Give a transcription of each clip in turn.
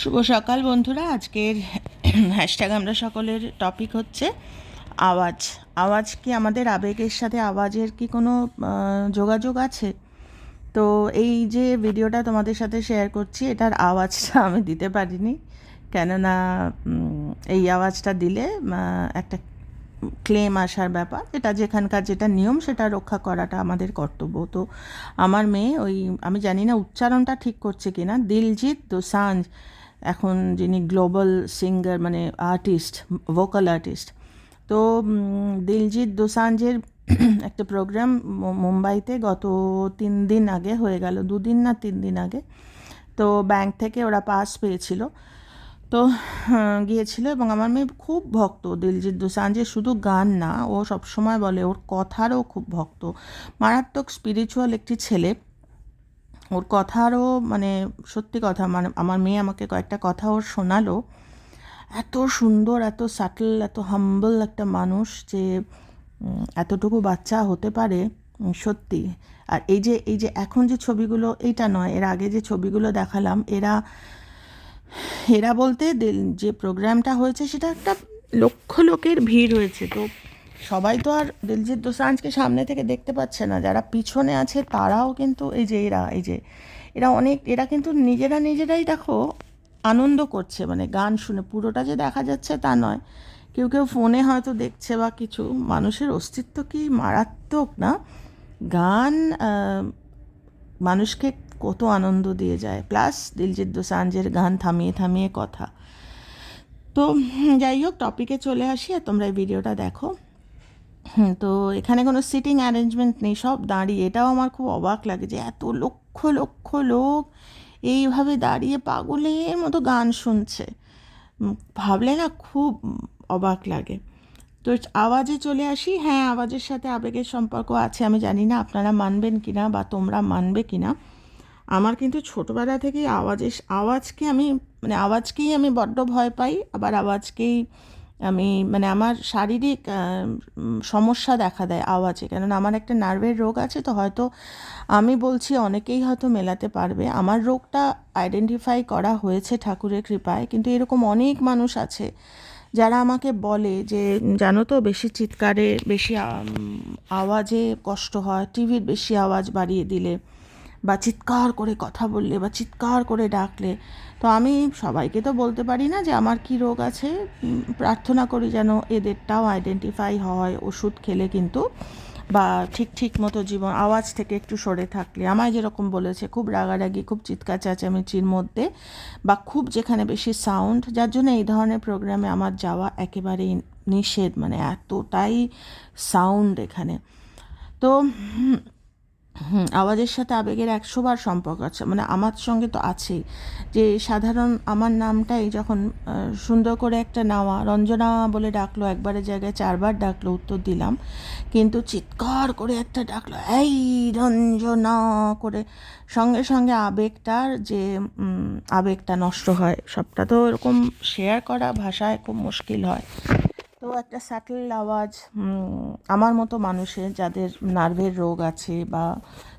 শুভ সকাল বন্ধুরা। আজকের হ্যাশট্যাগ আমরা সকলের টপিক হচ্ছে আওয়াজ। আওয়াজ কি আমাদের আবেগের সাথে আওয়াজের কি কোনো যোগাযোগ আছে? তো এই যে ভিডিওটা তোমাদের সাথে শেয়ার করছি, এটার আওয়াজটা আমি দিতে পারিনি। কেননা এই আওয়াজটা দিলে একটা ক্লেম আসার ব্যাপার। এটা যেখানকার যেটা নিয়ম, সেটা রক্ষা করাটা আমাদের কর্তব্য। তো আমার মেয়ে ওই, আমি জানি না উচ্চারণটা ঠিক করছে কিনা। দিলজিৎ দোসাঞ্জ এখন যিনি গ্লোবাল সিঙ্গার মানে আর্টিস্ট ভোকাল আর্টিস্ট তো দিলজিৎ দোসাঞ্জের একটা প্রোগ্রাম মুম্বাইতে গত তিন দিন আগে হয়ে গেল দুদিন না তিন দিন আগে তো ব্যাংক থেকে ওরা পাস পেয়েছিল। তো আহ, গিয়েছিল এবং আমার মেয়ে খুব ভক্ত দিলজিৎ দোসাঞ্জের শুধু গান না ও সবসময় বলে ওর কথারও খুব ভক্ত। মারাত্মক স্পিরিচুয়াল একটি ছেলে ওর কথারও মানে সত্যি কথা মানে আমার মেয়ে আমাকে কয়েকটা কথা ওর শোনালো। এত সুন্দর, এত সাটল এত হাম্বল একটা মানুষ যে এতটুকু বাচ্চা হতে পারে সত্যি। আর এই যে এই যে এখন যে ছবিগুলো, এইটা নয়, এর আগে যে ছবিগুলো দেখালাম, এরা এরা বলতে যে প্রোগ্রামটা হয়েছে, সেটা একটা লক্ষ লোকের ভিড় হয়েছে। তো সবাই তো আর দিলজিৎ দোসাঞ্জকে সামনে থেকে দেখতে পাচ্ছে না। যারা পিছনে আছে তারাও কিন্তু এই যে এরা, এই যে এরা অনেক, এরা কিন্তু নিজেরা নিজেরাই দেখো আনন্দ করছে মানে গান শুনে। পুরোটা যে দেখা যাচ্ছে তা নয়। কেউ কেউ ফোনে হয়তো দেখছে বা কিছু। মানুষের অস্তিত্ব কি মারাত্মক না? গান মানুষকে কত আনন্দ দিয়ে যায়। প্লাস দিলজিৎ দোসাঞ্জের গান থামিয়ে থামিয়ে কথা। তো, যাই হোক টপিকে চলে আসি আর তোমরা এই ভিডিওটা দেখো। তো এখানে কোনো সিটিং অ্যারেঞ্জমেন্ট নেই, সব দাঁড়িয়ে। এটাও আমার খুব অবাক লাগে যে এত লক্ষ লক্ষ লোক এইভাবে দাঁড়িয়ে পাগলের মতো গান শুনছে। ভাবলে না খুব অবাক লাগে। তো আওয়াজে চলে আসি। হ্যাঁ আওয়াজের সাথে আবেগের সম্পর্ক আছে। আমি জানি না আপনারা মানবেন কি না বা তোমরা মানবে কি না আমার কিন্তু ছোটোবেলা থেকেই আওয়াজের আওয়াজকে আমি মানে আওয়াজকেই আমি বড্ড ভয় পাই। আবার আওয়াজকেই আমি মানে আমার শারীরিক সমস্যা দেখা দেয় আওয়াজে। কেননা আমার একটা নার্ভের রোগ আছে, তো হয়তো আমি বলছি অনেকেই হয়তো মেলাতে পারবে। আমার রোগটা আইডেন্টিফাই করা হয়েছে ঠাকুরের কৃপায়, কিন্তু এরকম অনেক মানুষ আছে যারা আমাকে বলে যে, জানো তো, বেশি চিৎকারে, বেশি আওয়াজে কষ্ট হয়, টিভির বেশি আওয়াজ বাড়িয়ে দিলে। বা চিৎকার করে কথা বললে বা চিৎকার করে ডাকলে, তো আমি সবাইকে তো বলতে পারি না যে আমার কি রোগ আছে। প্রার্থনা করি যেন এদেরটাও আইডেন্টিফাই হয়, ওষুধ খেলে কিন্তু বা ঠিক ঠিক মতো জীবন, আওয়াজ থেকে একটু সরে থাকলে। আমায় যেরকম বলেছে, খুব রাগারাগি, খুব চিৎকার চেঁচামেচির মধ্যে বা খুব যেখানে বেশি সাউন্ড যার জন্য এই ধরনের প্রোগ্রামে আমার যাওয়া একেবারেই নিষেধ মানে এতটাই সাউন্ড এখানে। তো হুম, আওয়াজের সাথে আবেগের একশো বার সম্পর্ক আছে। মানে আমার সঙ্গে তো আছেই। যে সাধারণ আমার নামটাই যখন সুন্দর করে একটা নাওয়া রঞ্জনা বলে ডাকলো একবারের জায়গায় চারবার ডাকলো উত্তর দিলাম। কিন্তু চিৎকার করে একটা ডাকলো এই রঞ্জনা করে। সঙ্গে সঙ্গে আবেগটার যে আবেগটা নষ্ট হয়। সবটা তো এরকম শেয়ার করা ভাষায় খুব মুশকিল হয়। তো একটা স্যাটেল আওয়াজ আমার মতো মানুষের যাদের নার্ভের রোগ আছে বা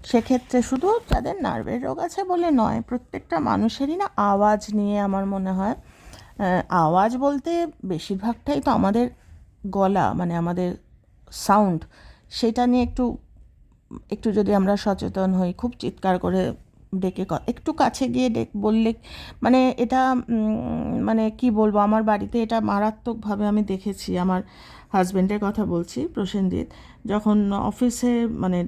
সেক্ষেত্রে শুধু যাদের নার্ভের রোগ আছে বলে নয়, প্রত্যেকটা মানুষেরই না আওয়াজ নিয়ে আমার মনে হয় আওয়াজ বলতে বেশিরভাগটাই তো আমাদের গলা মানে আমাদের সাউন্ড সেটা নিয়ে একটু একটু যদি আমরা সচেতন হই, খুব চিৎকার করে ডেকে একটু কাছে গিয়ে ডেক বললে মানে এটা মানে কি বলব, আমার বাড়িতে এটা মারাত্মকভাবে আমি দেখেছি, আমার হাজব্যান্ডের কথা বলছি, প্রসেনজিৎ। যখন অফিসে মানে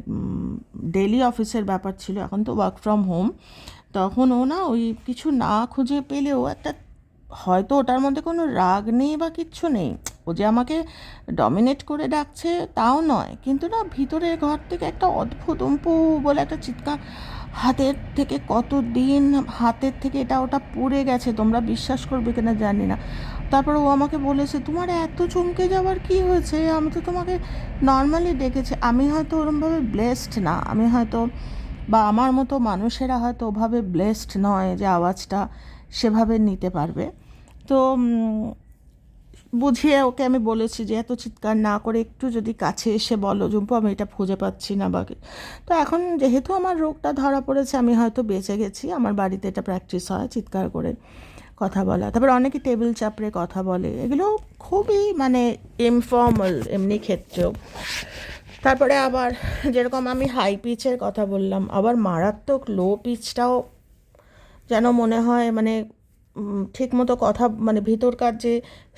ডেলি অফিসের ব্যাপার ছিল, এখন তো ওয়ার্ক ফ্রম হোম তখন ও না ওই কিছু না খুঁজে পেলেও একটা, হয়তো ওটার মধ্যে কোনো রাগ নেই বা কিচ্ছু নেই, ও যে আমাকে ডমিনেট করে ডাকছে তাও নয়, কিন্তু না ভিতরের ঘর থেকে একটা অদ্ভুত, উম্পু বলে একটা চিৎকার হাতের থেকে কত দিন হাতের থেকে এটা ওটা পড়ে গেছে, তোমরা বিশ্বাস করবে কিনা জানি না। তারপর ও আমাকে বলেছে, তোমার এত চমকে যাওয়ার কি হয়েছে? আমি তো তোমাকে নর্মালি ডেকেছি। আমি হয়তো ওরমভাবে ব্লেসড না। আমি হয়তো বা আমার মতো মানুষেরা হয়তো ওভাবে ব্লেসড নয় যে আওয়াজটা সেভাবে নিতে পারবে। তো বুঝিয়ে ওকে আমি বলেছি যে, এত চিৎকার না করে একটু যদি কাছে এসে বলো, জুম্পু, আমি এটা খুঁজে পাচ্ছি না বাকি তো এখন যেহেতু আমার রোগটা ধরা পড়েছে, আমি হয়তো বেঁচে গেছি। আমার বাড়িতে এটা প্র্যাকটিস হয়, চিৎকার করে কথা বলা। তারপর অনেকে টেবিল চাপড়ে কথা বলে। এগুলো খুবই মানে ইনফর্মাল এমনি ক্ষেত্রেও। তারপরে আবার যেরকম আমি হাই পিচের কথা বললাম, আবার মারাত্মক লো পিচটাও যেন মনে হয় মানে ঠিক মতো কথা মানে ভিতরকার যে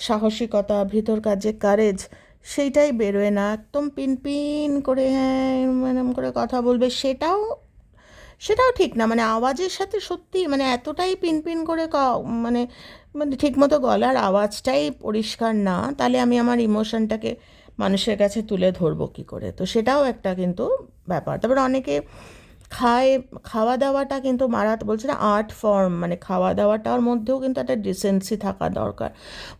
সাহসিকতা, ভিতরকার যে কারেজ সেইটাই বেরোয় না। একদম পিন পিন করে হ্যাঁ করে কথা বলবে, সেটাও সেটাও ঠিক না। মানে আওয়াজের সাথে সত্যি মানে এতটাই পিন পিন করে মানে মানে ঠিকমতো গলার আওয়াজটাই পরিষ্কার না, তাহলে আমি আমার ইমোশনটাকে মানুষের কাছে তুলে ধরবো কী করে? তো সেটাও একটা কিন্তু ব্যাপার। তারপরে অনেকে খায় খাওয়া দাওয়াটা কিন্তু মারাত বলছে না আর্ট ফর্ম মানে খাওয়া দাওয়াটার মধ্যেও কিন্তু একটা ডিসেন্সি থাকা দরকার।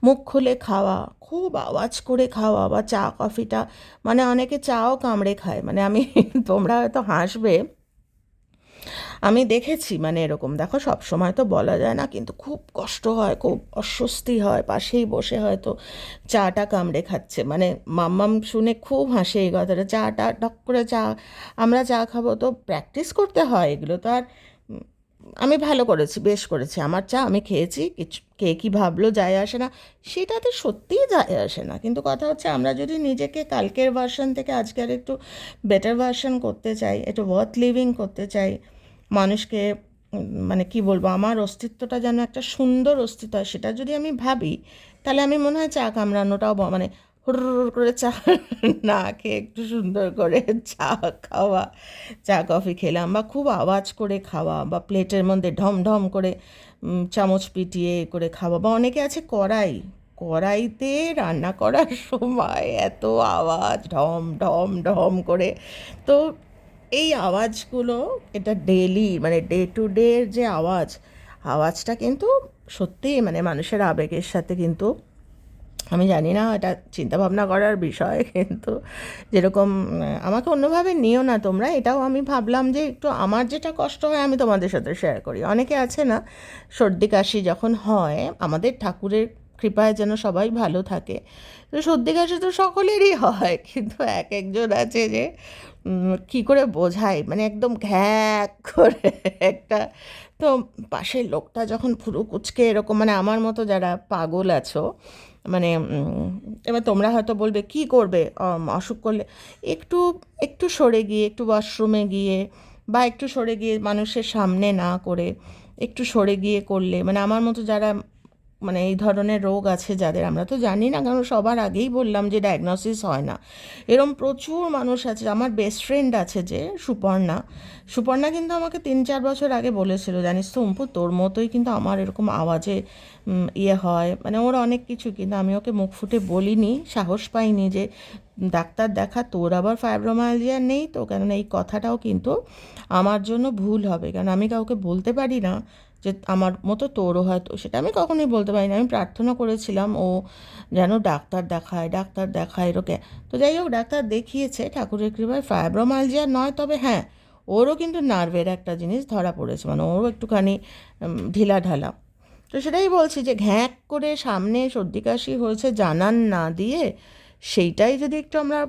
মুখ খুলে খাওয়া, খুব আওয়াজ করে খাওয়া বা চা, কফিটা মানে অনেকে চাও কামড়ে খায়। মানে আমি, তোমরা হয়তো হাসবে আমি দেখেছি মানে এরকম। দেখো সব সময় তো বলা যায় না, কিন্তু খুব কষ্ট হয়, খুব অস্বস্তি হয়, পাশেই বসে হয়তো চাটা কামড়ে খাচ্ছে। মানে মাম্মাম শুনে খুব হাসে এই কথাটা, চাটা, টক করে চা, আমরা চা খাব। তো প্র্যাকটিস করতে হয় এগুলো। তো আর আমি ভালো করেছি, বেশ করেছি। আমার চা আমি খেয়েছি কিছু কে কী ভাবলো যায় আসে না, সেটাতে সত্যিই যায় আসে না। কিন্তু কথা হচ্ছে, আমরা যদি নিজেকে কালকের ভার্সন থেকে আজকের একটু বেটার ভার্সন করতে চাই, একটু ওয়ার্থ লিভিং করতে চাই মানুষকে মানে কি বলব, আমার অস্তিত্বটা যেন একটা সুন্দর অস্তিত্ব হয়, সেটা যদি আমি ভাবি, তাহলে আমি মনে হয় চা কামড়ানোটাও মানে হুর করে চা না খেয়ে একটু সুন্দর করে চা খাওয়া, চা কফি খেলাম বা খুব আওয়াজ করে খাওয়া বা প্লেটের মধ্যে ঢম ঢম করে চামচ পিটিয়ে করে খাওয়া বা অনেকে আছে কড়াই, কড়াইতে রান্না করার সময় এত আওয়াজ, ঢম ঢম ঢম করে, তো এই আওয়াজগুলো এটা ডেলি মানে ডে টু ডে যে আওয়াজ, আওয়াজটা কিন্তু সত্যিই মানে মানুষের আবেগের সাথে কিন্তু, আমি জানি না এটা চিন্তাভাবনা করার বিষয়, কিন্তু যেরকম আমাকে অন্যভাবে নিও না তোমরা, এটাও আমি ভাবলাম যে একটু আমার যেটা কষ্ট হয় আমি তোমাদের সাথে শেয়ার করি। অনেকে আছে না, সর্দি কাশি যখন হয়, আমাদের ঠাকুরের কৃপায় যেন সবাই ভালো থাকে, তো সর্দি কাশি তো সকলেরই হয়, কিন্তু এক একজন আছে যে কী করে বোঝায় মানে একদম ঘ্যাক করে একটা, তো পাশের লোকটা যখন ফুরু কুচকে এরকম মানে আমার মতো যারা পাগল আছো মানে এবার তোমরা হয়তো বলবে, কি করবে? অসুখ করলে? একটু একটু সরে গিয়ে, একটু ওয়াশরুমে গিয়ে বা একটু সরে গিয়ে মানুষের সামনে না করে, একটু সরে গিয়ে করলে মানে আমার মতো যারা মানে এই ধরনের রোগ আছে যাদের, আমরা তো জানি না কারণ সবার আগেই বললাম যে ডায়াগনোসিস হয় না। এরম প্রচুর মানুষ আছে, আমার বেস্ট ফ্রেন্ড আছে যে, সুপর্ণা। সুপর্ণা কিন্তু আমাকে তিন চার বছর আগে বলেছিল, জানিস তো উম্পু তোর মতোই কিন্তু আমার এরকম আওয়াজে ইয়ে হয়। মানে ওর অনেক কিছু, কিন্তু আমি ওকে মুখ ফুটে বলিনি, সাহস পাইনি যে, ডাক্তার দেখা, তোর আবার ফাইব্রোমায়ালজিয়া নেই তো, কেননা এই কথাটাও কিন্তু আমার জন্য ভুল হবে। কারণ আমি কাউকে বলতে পারি না যে আমার মতো তোরও হয়তো সেটা আমি কখনোই বলতে পারি না আমি প্রার্থনা করেছিলাম, ও যেন ডাক্তার দেখায় ডাক্তার দেখায় এরকে তো যাই হোক, ডাক্তার দেখিয়েছে, ঠাকুরের কৃপায়। ফাইব্রোমালজিয়া নয়, তবে হ্যাঁ ওরও কিন্তু নার্ভের একটা জিনিস ধরা পড়েছে মানে ওরও একটুখানি ঢিলা ঢালা। তো সেটাই বলছি যে ঘ্যাঁক করে সামনে সর্দি কাশি হয়েছে জানান না দিয়ে, সেইটাই যদি একটু আমরা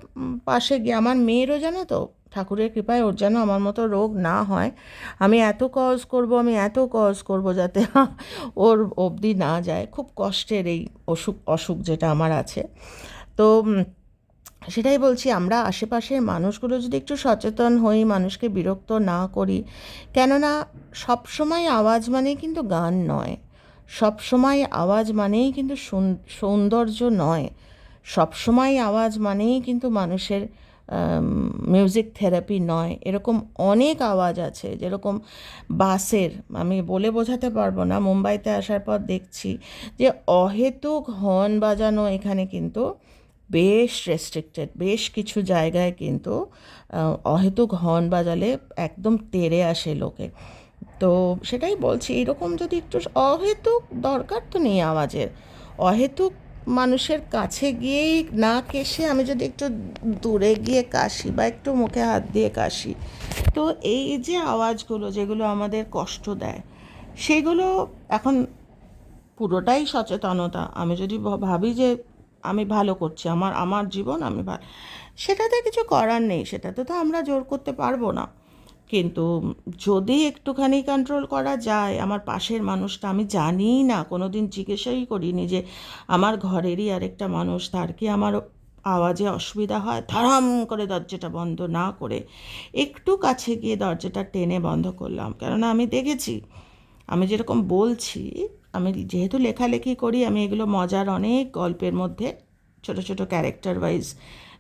পাশে গিয়ে, আমার মেয়েরও জানো তো ঠাকুরের কৃপায় ওর যেন আমার মতো রোগ না হয়। আমি এত কজ করব, আমি এত কজ করব যাতে ওর অবধি না যায়। খুব কষ্টের এই অসুখ অসুখ যেটা আমার আছে। তো সেটাই বলছি, আমরা আশেপাশের মানুষগুলো যদি একটু সচেতন হই, মানুষকে বিরক্ত না করি, কেননা সবসময় আওয়াজ মানেই কিন্তু গান নয়। সবসময় আওয়াজ মানেই কিন্তু সৌন্দর্য নয়। সবসময় আওয়াজ মানেই কিন্তু মানুষের মিউজিক থেরাপি নয়। এরকম অনেক আওয়াজ আছে, যেরকম বাসের, আমি বলে বোঝাতে পারব না, মুম্বাইতে আসার পর দেখছি যে অহেতুক হর্ন বাজানো এখানে কিন্তু বেশ রেস্ট্রিক্টেড বেশ কিছু জায়গায় কিন্তু অহেতুক হর্ন বাজালে একদম তেড়ে আসে লোকে। তো সেটাই বলছি, এরকম যদি একটু অহেতুক দরকার তো নেই আওয়াজের। অহেতুক মানুষের কাছে গিয়েই না কেসে আমি যদি একটু দূরে গিয়ে কাশি বা একটু মুখে হাত দিয়ে কাশি, তো এই যে আওয়াজগুলো যেগুলো আমাদের কষ্ট দেয়, সেগুলো এখন পুরোটাই সচেতনতা। আমি যদি ভাবি যে আমি ভালো করছি, আমার আমার জীবন আমি ভালো সেটাতে কিছু করার নেই, সেটাতে তো আমরা জোর করতে পারব না। কিন্তু যদি একটুখানি কন্ট্রোল করা যায়, আমার পাশের মানুষটা আমি জানি না কোনো দিন জিজ্ঞাসাই করিনি যে আমার ঘরেরই আরেকটা মানুষ, তার কি আমার আওয়াজে অসুবিধা হয়? ধারাম করে দরজাটা বন্ধ না করে একটু কাছে গিয়ে দরজাটা টেনে বন্ধ করলাম। কেননা আমি দেখেছি, আমি যেরকম বলছি, আমি যেহেতু লেখালেখি করি, আমি এগুলো মজার অনেক গল্পের মধ্যে ছোট ছোট ক্যারেক্টার ওয়াইজ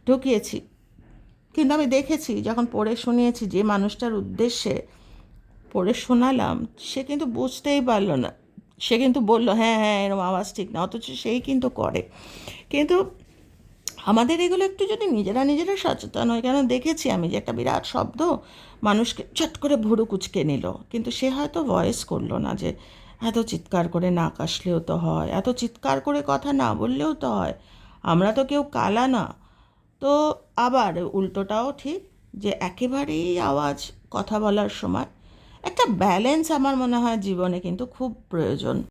ঢুকিয়েছি। কিন্তু আমি দেখেছি, যখন পড়ে শুনিয়েছি যে মানুষটার উদ্দেশ্যে পড়ে শোনালাম, সে কিন্তু বুঝতেই পারল না। সে কিন্তু বলল হ্যাঁ হ্যাঁ এরকম আওয়াজ ঠিক না। অথচ সেই কিন্তু করে। কিন্তু আমাদের এগুলো একটু যদি নিজেরা নিজেরা সচেতন হয়, কেন দেখেছি আমি যে একটা বিরাট শব্দ মানুষকে চট করে ভুরু কুচকে নিল। কিন্তু সে হয়তো ভয়েস করল না যে, এত চিৎকার করে না আসলেও তো হয়, এত চিৎকার করে কথা না বললেও তো হয়, আমরা তো কেউ কালা না। তো আবার উল্টোটাও ঠিক যে একেবারেই আওয়াজ কথা বলার সময় একটা ব্যালেন্স আমার মনে হয় জীবনে কিন্তু খুব প্রয়োজন।